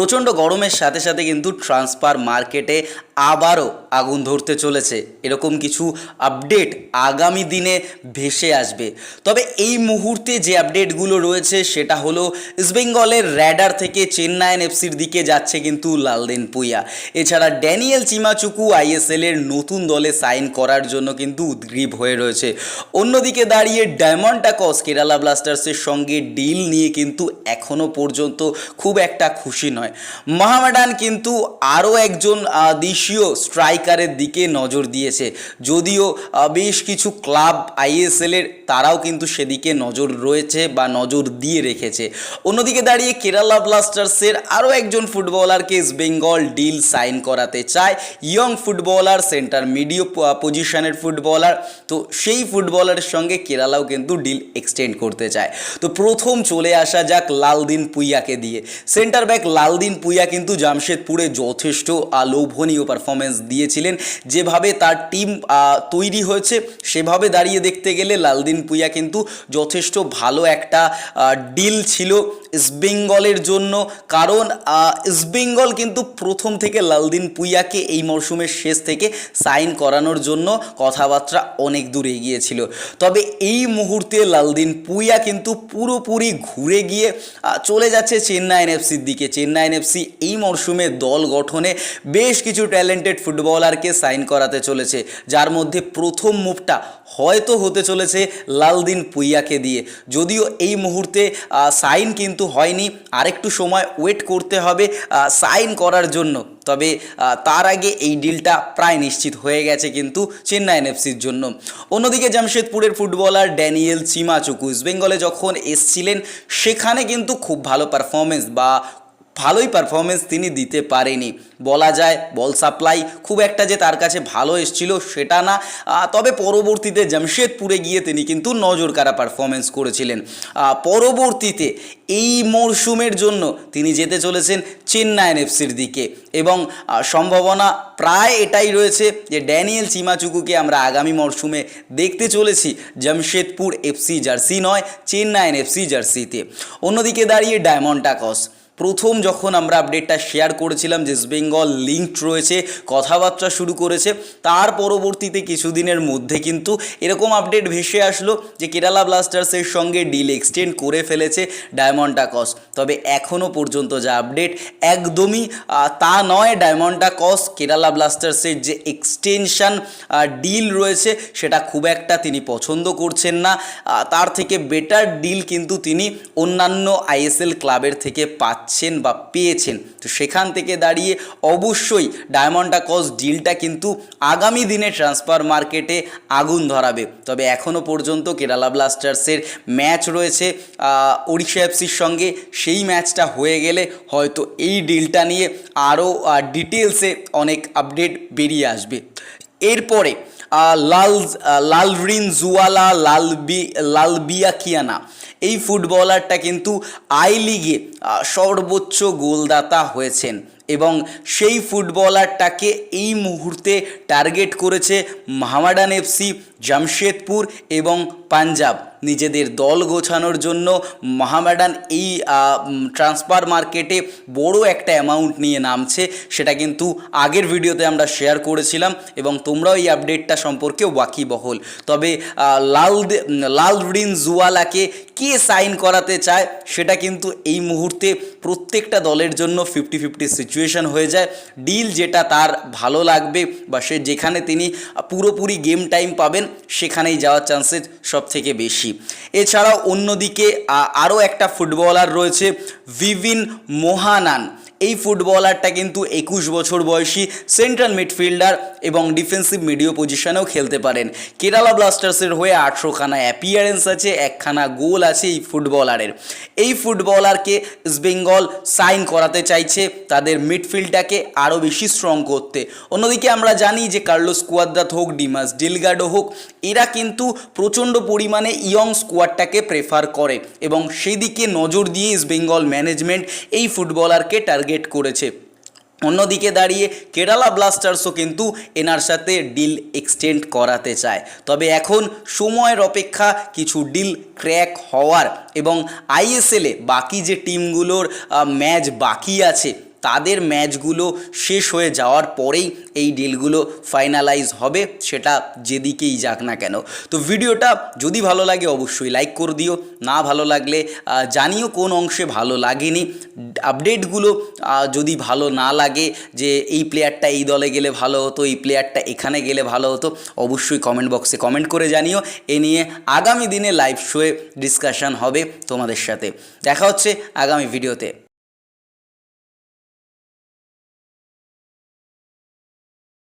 প্রচণ্ড গরমের সাথে সাথে কিন্তু ট্রান্সফার মার্কেটে আবারও আগুন ধরতে চলেছে। এরকম কিছু আপডেট আগামী দিনে ভেসে আসবে। তবে এই মুহূর্তে যে আপডেটগুলো রয়েছে সেটা হলো ইস্টবেঙ্গলের র্যাডার থেকে চেন্নাইন এফসির দিকে যাচ্ছে কিন্তু লালদিন পুইয়া। এছাড়া ড্যানিয়েল চিমাচুকু আইএসএল এর নতুন দলে সাইন করার জন্য কিন্তু উদ্গ্রীব হয়ে রয়েছে। অন্যদিকে দাঁড়িয়ে ডায়মন্ড টাকস কেরালা ব্লাস্টার্সের সঙ্গে ডিল নিয়ে কিন্তু এখনও পর্যন্ত খুব একটা খুশি নয়। মহামেডান কিন্তু আরও একজন আহ, দেশীয় স্ট্রাইকারের দিকে নজর দিয়েছে। যদিও বেশ কিছু ক্লাব আইএসএল এর তারাও কিন্তু সেদিকে নজর রয়েছে বা নজর দিয়ে রেখেছে। অন্যদিকে দাঁড়িয়ে কেরালা ব্লাস্টার্সের আরও একজন ফুটবলারকে ইস্ট বেঙ্গল ডিল সাইন করাতে চায় ইয়ং ফুটবলার সেন্টার মিডিও পজিশনের ফুটবলার তো সেই ফুটবলারের সঙ্গে কেরালাও কিন্তু ডিল এক্সটেন্ড করতে চায়। তো প্রথম চলে আসা যাক লালদিন পুইয়াকে দিয়ে। সেন্টার ব্যাক লালদিন পুইয়া কিন্তু জামশেদপুরে যথেষ্ট আহ, লোভনীয় পারফরমেন্স দিয়েছিলেন। যেভাবে তার টিম তৈরি হয়েছে, সেভাবে দাঁড়িয়ে দেখতে গেলে লালদিন পুইয়া কিন্তু যথেষ্ট ভালো একটা ডিল ছিল ইস্টবেঙ্গলের জন্য। কারণ ইস্টবেঙ্গল কিন্তু প্রথম থেকে লালদিন পুইয়াকে এই মরশুমের শেষ থেকে সাইন করানোর জন্য কথাবার্তা অনেক দূর এগিয়েছিল তবে এই মুহূর্তে লালদিন পুইয়া কিন্তু পুরোপুরি ঘুরে গিয়ে চলে যাচ্ছে চেন্নাইন এফসির দিকে। চেন্নাইন এফসি এই মরশুমে দল গঠনে বেশ কিছু ট্যালেন্টেড ফুটবলারকে সাইন করাতে চলেছে, যার মধ্যে প্রথম মুভটা হয়তো হতে চলেছে লালদিন পুইয়াকে দিয়ে। যদিও এই মুহূর্তে সাইন কিন্তু হয়নি, আরেকটু সময় ওয়েট করতে হবে সাইন করার জন্য। তবে তার আগে এই ডিলটা প্রায় নিশ্চিত হয়ে গেছে কিন্তু চেন্নাই এনএফসির জন্য। অন্যদিকে জামশেদপুরের ফুটবলার ড্যানিয়েল চিমাচুকু ইস্টবেঙ্গলে যখন এসছিলেন, সেখানে কিন্তু খুব ভালো পারফরমেন্স বা ভালোই পারফরমেন্স তিনি দিতে পারেনি। বলা যায় বল সাপ্লাই খুব একটা যে তার কাছে ভালো এসছিল সেটা না। তবে পরবর্তীতে জামশেদপুরে গিয়ে তিনি কিন্তু নজর কাড়া পারফরমেন্স করেছিলেন পরবর্তীতে এই মরশুমের জন্য তিনি যেতে চলেছেন চেন্নাইন এফসির দিকে এবং সম্ভাবনা প্রায় এটাই রয়েছে যে ড্যানিয়েল চিমাচুকুকে আমরা আগামী মরশুমে দেখতে চলেছি। জামশেদপুর এফসি জার্সি নয় চেন্নাইন এফসি জার্সিতে। অন্যদিকে দাঁড়িয়ে ডায়মন্ড টাকস। প্রথম যখন আমরা আপডেটটা শেয়ার করেছিলাম যে বেঙ্গল লিঙ্কড রয়েছে, কথাবার্তা শুরু করেছে, তার পরবর্তীতে কিছুদিনের মধ্যে কিন্তু এরকম আপডেট ভেসে আসলো যে কেরালা ব্লাস্টার্সের সঙ্গে ডিল এক্সটেন্ড করে ফেলেছে ডায়মন্ড টাকস তবে এখনও পর্যন্ত যা আপডেট একদমই তা নয় ডায়মন্ড টাকস কেরালা ব্লাস্টার্সের যে এক্সটেনশান ডিল রয়েছে, সেটা খুব একটা তিনি পছন্দ করছেন না। তার থেকে বেটার ডিল কিন্তু তিনি অন্যান্য আইএসএল ক্লাবের থেকে পাচ্ছেন। বা পেয়েছেন। তো সেখান থেকে দাঁড়িয়ে অবশ্যই ডায়মন্ড কস ডিলটা কিন্তু আগামী দিনে ট্রান্সফার মার্কেটে আগুন ধরাবে। তবে এখনও পর্যন্ত কেরালা ব্লাস্টার্সের ম্যাচ রয়েছে ওড়িশা এফসির সঙ্গে। সেই ম্যাচটা হয়ে গেলে হয়তো এই ডিলটা নিয়ে আরও ডিটেলসে অনেক আপডেট বেরিয়ে আসবে। এরপরে লাল লালরিন জুয়ালা, লালবি লালবিয়াকিয়ানা এই ফুটবলারটা কিন্তু আই লিগে সর্বোচ্চ গোলদাতা হয়েছেন। এবং সেই ফুটবলারটাকে এই মুহূর্তে টার্গেট করেছে মাহমাডান এফসি জামশেদপুর এবং পাঞ্জাব। নিজেদের দল গোছানোর জন্য মাহমাডান এই ট্রান্সফার মার্কেটে বড় একটা অ্যামাউন্ট নিয়ে নামছে। সেটা কিন্তু আগের ভিডিওতে আমরা শেয়ার করেছিলাম এবং তোমরাও এই আপডেটটা সম্পর্কে ওয়াকিবহল। তবে লাল দে- লাল রিন জুয়ালাকে কে সাইন করাতে চায়, সেটা কিন্তু এই মুহূর্তে প্রত্যেকটা দলের জন্য ফিফটি ফিফটি সিচুয়েশন হয়ে যায়। ডিল যেটা তার ভালো লাগবে বা সে যেখানে তিনি পুরোপুরি গেম টাইম পাবেন, সেখানেই যাওয়ার চান্সেস সব থেকে বেশি। এছাড়াও অন্যদিকে আরও একটা ফুটবলার রয়েছে ভিভিন মোহানান এই ফুটবলারটা কিন্তু একুশ বছর বয়সী সেন্ট্রাল মিডফিল্ডার এবং ডিফেন্সিভ মিডিও পজিশনেও খেলতে পারেন। কেরালা ব্লাস্টার্সের হয়ে আটশোখানা অ্যাপিয়ারেন্স আছে, একখানা গোল আছে এই ফুটবলারের। এই ফুটবলারকে ইস্টবেঙ্গল সাইন করাতে চাইছে, তাদের মিডফিল্ডটাকে আরও বেশি স্ট্রং করতে। অন্যদিকে আমরা জানি যে কার্লোস কুয়াদ্রাত হোক, ডিমাস ডিলগার্ডো হোক, এরা কিন্তু প্রচণ্ড পরিমাণে ইয়ং স্কোয়াডটাকে প্রেফার করে এবং সেদিকে নজর দিয়ে ইস্টবেঙ্গল ম্যানেজমেন্ট এই ফুটবলারকে টার্গেট করেছে। অন্যদিকে দাঁড়িয়ে কেরালা ব্লাস্টার্সও কিন্তু এনার সাথে ডিল এক্সটেন্ড করাতে চায়। তবে এখন সময়ের অপেক্ষা কিছু ডিল ক্র্যাক হওয়ার এবং আইএসএলে বাকি যে টিমগুলোর ম্যাচ বাকি আছে তাদের ম্যাচগুলো শেষ হয়ে যাওয়ার পরেই এই ডিলগুলো ফাইনালাইজ হবে, সেটা যেদিকেই যাক না কেন। তো ভিডিওটা যদি ভালো লাগে অবশ্যই লাইক করে দিও, না ভালো লাগলে জানিও কোন অংশে ভালো লাগেনি। আপডেটগুলো যদি ভালো না লাগে যে এই প্লেয়ারটা এই দলে গেলে ভালো হতো, এই প্লেয়ারটা এখানে গেলে ভালো হতো, অবশ্যই কমেন্ট বক্সে কমেন্ট করে জানিও। এ নিয়ে আগামী দিনে লাইভ শোয়ে ডিসকাশন হবে তোমাদের সাথে। দেখা হচ্ছে আগামী ভিডিওতে